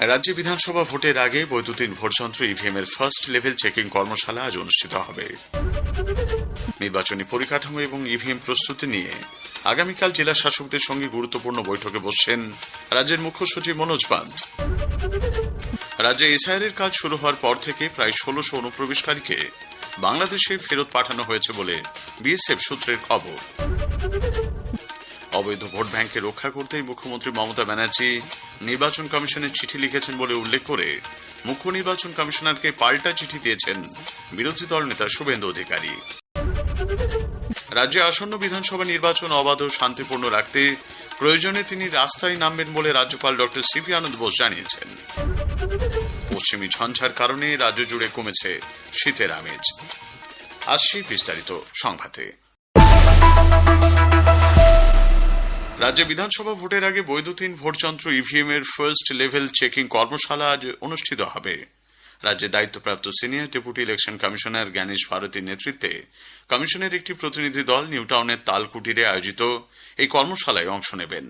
রাজ্যে বিধানসভা ভোটের আগে বৈদ্যুতিন ভোটযন্ত্র ইভিএম এর ফার্স্ট লেভেল চেকিং কর্মশালা আজ অনুষ্ঠিত হবে। নির্বাচনী পরিকাঠামো এবং ইভিএম প্রস্তুতি নিয়ে আগামীকাল জেলা শাসকদের সঙ্গে গুরুত্বপূর্ণ বৈঠকে বসছেন রাজ্যের মুখ্য সচিব মনোজ পান্ত। রাজ্যে এসআইআর এর কাজ শুরু হওয়ার পর থেকে প্রায় ষোলশো অনুপ্রবেশকারীকে বাংলাদেশে ফেরত পাঠানো হয়েছে বলে বিএসএফ সূত্রের খবর। অবৈধ ভোট ব্যাংকে রক্ষা করতেই মুখ্যমন্ত্রী মমতা ব্যানার্জি নির্বাচন কমিশনের চিঠি লিখেছেন বলে উল্লেখ করে মুখ্য নির্বাচন কমিশনারকে পাল্টা চিঠি দিয়েছেন বিরোধী দল নেতা শুভেন্দু অধিকারী। রাজ্যে আসন্ন বিধানসভা নির্বাচন অবাধ ও শান্তিপূর্ণ রাখতে প্রয়োজনে তিনি রাস্তায় নামবেন বলে রাজ্যপাল ডক্টর সিপি আনন্দ বোস জানিয়েছেন। পশ্চিমী ঝঞ্ঝার কারণে রাজ্য জুড়ে কমেছে শীতের আমেজ। আসছি বিস্তারিত সংঘাতে রাজ্যে বিধানসভা ভোটের আগে বৈদ্যুতিন ভোটযন্ত্র ইভিএম এর ফার্স্ট লেভেল চেকিং কর্মশালা আজ অনুষ্ঠিত হবে। রাজ্যে দায়িত্বপ্রাপ্ত senior deputy election commissioner Gyanesh ভারতীর নেতৃত্বে কমিশনের একটি প্রতিনিধি দল নিউটাউনের তালকুটিরে আয়োজিত এই কর্মশালায় অংশ নেবেন।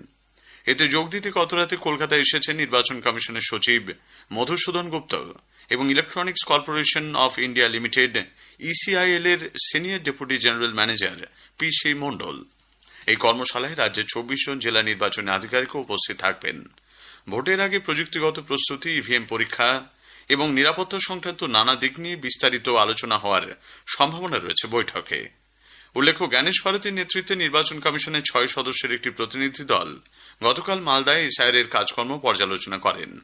এতে যোগ দিতে গতরাতে কলকাতায় এসেছেন নির্বাচন কমিশনের সচিব মধুসূদন গুপ্ত এবং electronics corporation of India limited ECIL এর senior deputy general manager P C Mondal এই কর্মশালায় রাজ্যের চব্বিশ জন জেলা নির্বাচনী আধিকারিকও উপস্থিত থাকবেন। ভোটের আগে প্রযুক্তিগত প্রস্তুতি, ইভিএম পরীক্ষা এবং নিরাপত্তা সংক্রান্ত নানা দিক নিয়ে বিস্তারিত আলোচনা হওয়ার সম্ভাবনা রয়েছে বৈঠকে। উল্লেখ্য, জ্ঞানেশ ভারতীর নেতৃত্বে নির্বাচন কমিশনের ছয় সদস্যের একটি প্রতিনিধি দল গতকাল মালদায় এসআইআর কাজকর্ম পর্যালোচনা করেন।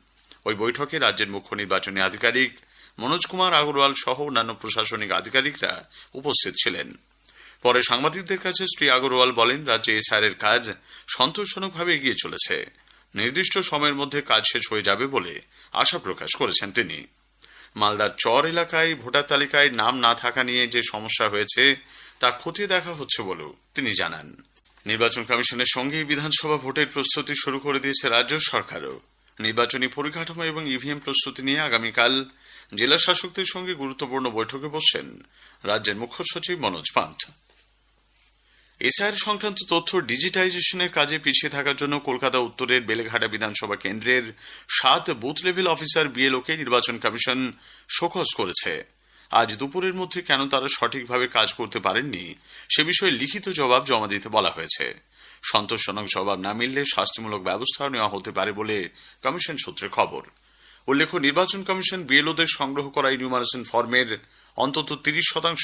ওই বৈঠকে রাজ্যের মুখ্য নির্বাচনী আধিকারিক মনোজ কুমার আগরওয়াল সহ অন্যান্য প্রশাসনিক আধিকারিকরা উপস্থিত ছিলেন। পরে সাংবাদিকদের কাছে শ্রী আগরওয়াল বলেন, রাজ্যে এসআর এর কাজ সন্তোষজনকভাবে এগিয়ে চলেছে। নির্দিষ্ট সময়ের মধ্যে কাজ শেষ হয়ে যাবে বলে আশা প্রকাশ করেছেন তিনি। মালদার চর এলাকায় ভোটার তালিকায় নাম না থাকা নিয়ে যে সমস্যা হয়েছে, তা খতিয়ে দেখা হচ্ছে বলেও তিনি জানান। নির্বাচন কমিশনের সঙ্গে বিধানসভা ভোটের প্রস্তুতি শুরু করে দিয়েছে রাজ্য সরকারও। নির্বাচনী পরিকাঠামো এবং ইভিএম প্রস্তুতি নিয়ে আগামীকাল জেলা শাসকদের সঙ্গে গুরুত্বপূর্ণ বৈঠকে বসছেন রাজ্যের মুখ্য সচিব মনোজ পান্ত। এসআইআর সংক্রান্ত তথ্য ডিজিটাইজেশনের কাজে পিছিয়ে থাকার জন্য কলকাতা উত্তরের বেলেঘাটা বিধানসভা কেন্দ্রের সাত বুথ লেভেল অফিসার বিএলওকে নির্বাচন কমিশন শোকজ করেছে। আজ দুপুরের মধ্যে কেন তারা সঠিকভাবে কাজ করতে পারেননি, সে বিষয়ে লিখিত জবাব জমা দিতে বলা হয়েছে। সন্তোষজনক জবাব না মিললে শাস্তিমূলক ব্যবস্থা নেওয়া হতে পারে বলে কমিশন সূত্রে খবর। উল্লেখ্য, নির্বাচন কমিশন বিএলওদের সংগ্রহ করা ইনিউমারেশন ফর্মের অন্তত তিরিশ শতাংশ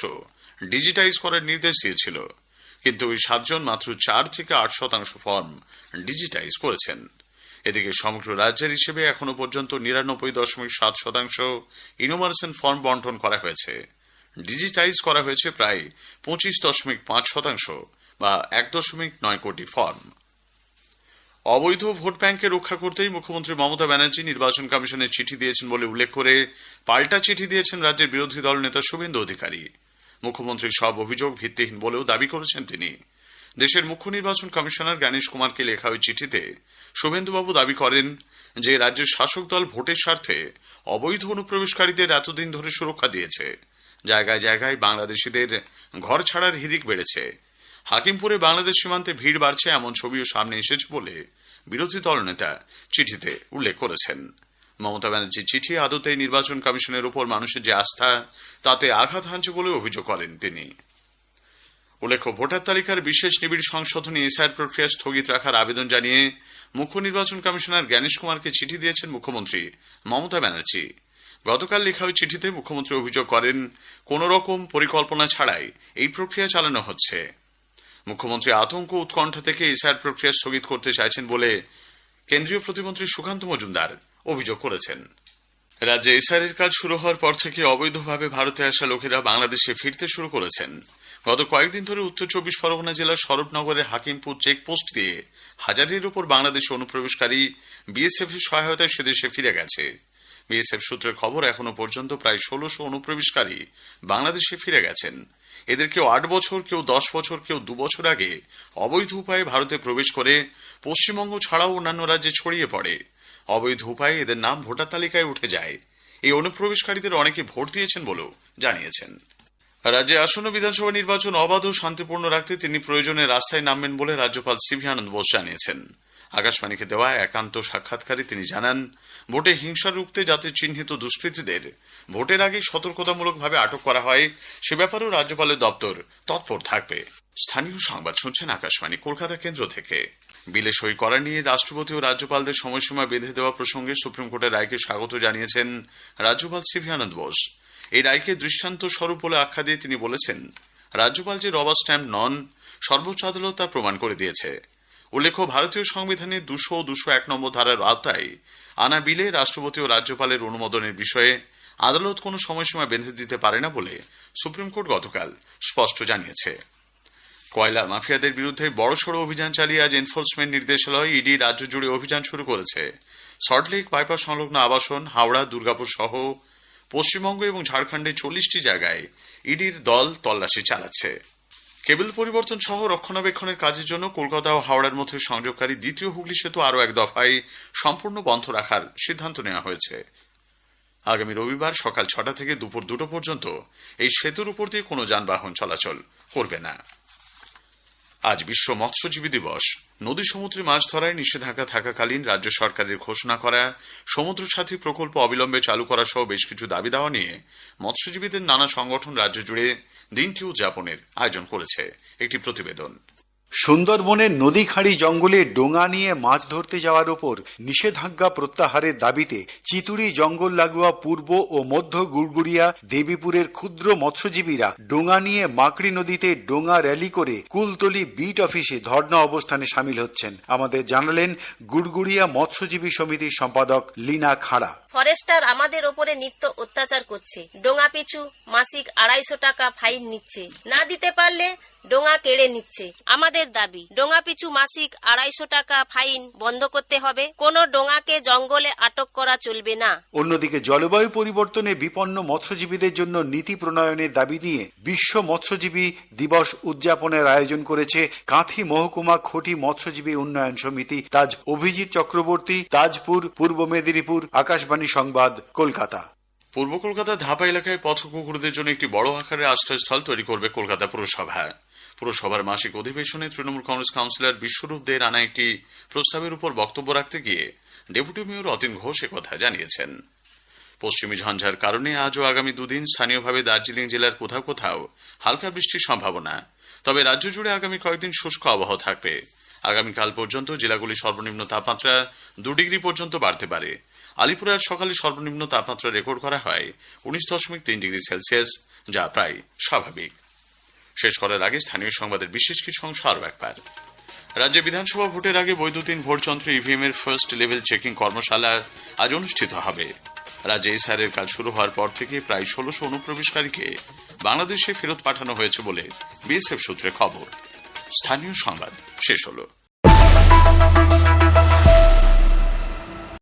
ডিজিটাইজ করার নির্দেশ দিয়েছিল। কিন্তু ওই সাতজন মাত্র চার থেকে আট শতাংশ ফর্ম ডিজিটাইজ করেছেন। এদিকে সমগ্র রাজ্যের হিসেবে এখনও পর্যন্ত নিরানব্বই দশমিক সাত শতাংশ ইনোমারেশন ফর্ম বন্টন করা হয়েছে। ডিজিটাইজ করা হয়েছে প্রায় পঁচিশ দশমিক পাঁচ শতাংশ বা এক দশমিক নয় কোটি ফর্ম অবৈধ ভোট ব্যাংকে রক্ষা করতেই মুখ্যমন্ত্রী মমতা ব্যানার্জি নির্বাচন কমিশনের চিঠি দিয়েছেন বলে উল্লেখ করে পাল্টা চিঠি দিয়েছেন রাজ্যের বিরোধী দল নেতা শুভেন্দু অধিকারী। মুখ্যমন্ত্রীর সব অভিযোগ ভিত্তিহীন বলেও দাবি করেছেন তিনি। দেশের মুখ্য নির্বাচন কমিশনার জ্ঞানেশ কুমারকে লেখা ওই চিঠিতে শুভেন্দুবাবু দাবি করেন যে রাজ্যের শাসক দল ভোটের স্বার্থে অবৈধ অনুপ্রবেশকারীদের এতদিন ধরে সুরক্ষা দিয়েছে। জায়গায় জায়গায় বাংলাদেশিদের ঘর ছাড়ার হিরিক বেড়েছে। হাকিমপুরে বাংলাদেশ সীমান্তে ভিড় বাড়ছে এমন ছবিও সামনে এসেছে বলে বিরোধী দলনেতা চিঠিতে উল্লেখ করেছেন। মমতা ব্যানার্জির চিঠি আদতে নির্বাচন কমিশনের উপর মানুষের যে আস্থা, তাতে আঘাত হানছে বলে অভিযোগ করেন তিনি। উল্লেখ্য, ভোটার তালিকার বিশেষ নিবিড় সংশোধনী এসআইআর প্রক্রিয়া স্থগিত রাখার আবেদন জানিয়ে মুখ্য নির্বাচন কমিশনার জ্ঞানেশ কুমারকে চিঠি দিয়েছেন মুখ্যমন্ত্রী মমতা ব্যানার্জি। গতকাল লেখা ওই চিঠিতে মুখ্যমন্ত্রী অভিযোগ করেন, কোন রকম পরিকল্পনা ছাড়াই এই প্রক্রিয়া চালানো হচ্ছে। মুখ্যমন্ত্রী আতঙ্ক উৎকণ্ঠা থেকে এসআইআর প্রক্রিয়া স্থগিত করতে চাইছেন বলে কেন্দ্রীয় প্রতিমন্ত্রী সুকান্ত মজুমদার অভিযোগ করেছেন। রাজ্যে এসআইআর কাজ শুরু হওয়ার পর থেকে অবৈধভাবে ভারতে আসা লোকেরা বাংলাদেশে ফিরতে শুরু করেছেন। গত কয়েকদিন ধরে উত্তর চব্বিশ পরগনা জেলার স্বরূপনগরের হাকিমপুর চেকপোস্ট দিয়ে হাজারের উপর বাংলাদেশে অনুপ্রবেশকারী বিএসএফ এর সহায়তায় সেদেশে ফিরে গেছে। বিএসএফ সূত্রের খবর, এখনও পর্যন্ত প্রায় ষোলশো অনুপ্রবেশকারী বাংলাদেশে ফিরে গেছেন। এদের কেউ আট বছর, কেউ দশ বছর, কেউ দু বছর আগে অবৈধ উপায়ে ভারতে প্রবেশ করে পশ্চিমবঙ্গ ছাড়াও অন্যান্য রাজ্যে ছড়িয়ে পড়ে। অবৈধ উপায়ে এদের নাম ভোটার তালিকায় উঠে যায়। এই অনুপ্রবেশকারীদের অনেকে ভোট দিয়েছেন বলেও জানিয়েছেন। রাজ্যে আসন্ন বিধানসভা নির্বাচন অবাধ ও শান্তিপূর্ণ রাখতে তিনি প্রয়োজনে রাস্তায় নামবেন বলে রাজ্যপাল সিভি আনন্দ বোস জানিয়েছেন। আকাশবাণীকে দেওয়া একান্ত সাক্ষাৎকারে তিনি জানান, ভোটে হিংসা রুখতে যাতে চিহ্নিত দুষ্কৃতীদের ভোটের আগে সতর্কতামূলকভাবে আটক করা হয়, সে ব্যাপারেও রাজ্যপালের দপ্তর তৎপর থাকবে। স্থানীয় সংবাদ শুনছেন আকাশবাণী, কলকাতা কেন্দ্র থেকে। বিলে সই করা নিয়ে রাষ্ট্রপতি ও রাজ্যপালদের সময়সীমা বেঁধে দেওয়া প্রসঙ্গে সুপ্রিম কোর্টের রায়কে স্বাগত জানিয়েছেন রাজ্যপাল সিভি আনন্দ বোস। এই রায়কে দৃষ্টান্ত স্বরূপ বলে আখ্যা দিয়ে তিনি বলেছেন, রাজ্যপাল যে রবার স্ট্যাম্প নন, সর্বোচ্চ আদালত তা প্রমাণ করে দিয়েছে। উল্লেখ্য, ভারতীয় সংবিধানের দুশো দুশো এক নম্বর ধারার আওতায় আনা বিলে রাষ্ট্রপতি ও রাজ্যপালের অনুমোদনের বিষয়ে আদালত কোনো সময়সীমা বেঁধে দিতে পারে না বলে সুপ্রিম কোর্ট গতকাল স্পষ্ট জানিয়েছে। কয়লা মাফিয়াদের বিরুদ্ধে বড়সড় অভিযান চালিয়ে আজ এনফোর্সমেন্ট নির্দেশালয় ইডি রাজ্য জুড়ে অভিযান শুরু করেছে। সল্টলেক বাইপাস সংলগ্ন আবাসন, হাওড়া, দুর্গাপুর সহ পশ্চিমবঙ্গ এবং ঝাড়খণ্ডের চল্লিশটি জায়গায় ইডির দল তল্লাশি চালাচ্ছে। কেবল পরিবর্তন সহ রক্ষণাবেক্ষণের কাজের জন্য কলকাতা ও হাওড়ার মধ্যে সংযোগকারী দ্বিতীয় হুগলি সেতু আরও এক দফায় সম্পূর্ণ বন্ধ রাখার সিদ্ধান্ত নেওয়া হয়েছে। আগামী রবিবার সকাল ছটা থেকে দুপুর দুটো পর্যন্ত এই সেতুর উপর দিয়ে কোনো যানবাহন চলাচল করবে না। আজ বিশ্ব মৎস্যজীবী দিবস। নদী সমুদ্রে মাছ ধরায় নিষেধাজ্ঞা থাকাকালীন রাজ্য সরকারের ঘোষণা করা সমুদ্র সাথী প্রকল্প অবিলম্বে চালু করা সহ বেশ কিছু দাবি দাওয়া নিয়ে মৎস্যজীবীদের নানা সংগঠন রাজ্য জুড়ে দিনটি উদযাপনের আয়োজন করেছে। একটি প্রতিবেদন। সুন্দরবনের নদী খাঁড়ি জঙ্গলে ডোঙা নিয়ে মাছ ধরতে যাওয়ার ওপর নিষেধাজ্ঞা প্রত্যাহারের দাবিতে চিতুড়ি জঙ্গল লাগোয়া পূর্ব ও মধ্য গুড়গুড়িয়া, দেবীপুরের ক্ষুদ্র মৎস্যজীবীরা ডোঙা নিয়ে মাকড়ি নদীতে ডোঙা র্যালি করে কুলতলি বিট অফিসে ধর্ণা অবস্থানে সামিল হচ্ছেন। আমাদের জানালেন গুড়গুড়িয়া মৎস্যজীবী সমিতির সম্পাদক লীনা খাড়া। ফরেস্টার আমাদের ওপরে নিত্য অত্যাচার করছে। ডোঙা পিছু মাসিক আড়াইশো টাকা ফাইন নিচ্ছে। না দিতে পারলে ডোঙা কেড়ে নিচ্ছে। আমাদের দাবি ডোঙা পিছু মাসিক আড়াইশো টাকা ফাইন বন্ধ করতে হবে। কোনো ডোঙাকে জঙ্গলে আটক করা চলবে না। অন্যদিকে জলবায়ু পরিবর্তনে বিপন্ন মৎস্যজীবীদের জন্য নীতি প্রণয়নের দাবি নিয়ে বিশ্ব মৎস্যজীবী দিবস উদযাপনের আয়োজন করেছে কাঁথি মহকুমা খটি মৎস্যজীবী উন্নয়ন সমিতি। তাজ অভিজিৎ চক্রবর্তী তাজপুর পূর্ব মেদিনীপুর আকাশবাণী সংবাদ কলকাতা। পূর্ব কলকাতার ধাপা এলাকায় পথ কুকুরদের জন্য একটি বড় আকারের আশ্রয়স্থল তৈরি করবে কলকাতা পুরসভা পুরসভার মাসিক অধিবেশনে তৃণমূল কংগ্রেস কাউন্সিলর বিশ্বরূপ দের আনা একটি প্রস্তাবের উপর বক্তব্য রাখতে গিয়ে ডেপুটি মেয়র অতীন ঘোষ কথা জানিয়েছেন। পশ্চিমী ঝঞ্ঝার কারণে আজ ও আগামী দুদিন স্থানীয়ভাবে দার্জিলিং জেলার কোথাও কোথাও হালকা বৃষ্টির সম্ভাবনা। তবে রাজ্য জুড়ে আগামী কয়েকদিন শুষ্ক আবহাওয়া থাকবে। আগামীকাল পর্যন্ত জেলাগুলি সর্বনিম্ন তাপমাত্রা দু ডিগ্রি পর্যন্ত বাড়তে পারে। আলিপুরে আজ সকালে সর্বনিম্ন তাপমাত্রা রেকর্ড করা হয় উনিশ দশমিক তিন ডিগ্রি সেলসিয়াস, যা প্রায় স্বাভাবিক। শেষ করার আগে স্থানীয় সংবাদের বিশেষ কিছু অংশ আরও একবার। রাজ্যে বিধানসভা ভোটের আগে বৈদ্যুতিন ভোটযন্ত্রে ইভিএম এর ফার্স্ট লেভেল চেকিং কর্মশালা আজ অনুষ্ঠিত হবে। রাজ্যে এসআরের কাজ শুরু হওয়ার পর থেকে প্রায় ষোলোশো অনুপ্রবেশকারীকে বাংলাদেশে ফেরত পাঠানো হয়েছে বলে বিএসএফ সূত্রে খবর। স্থানীয় সংবাদ শেষ হলো।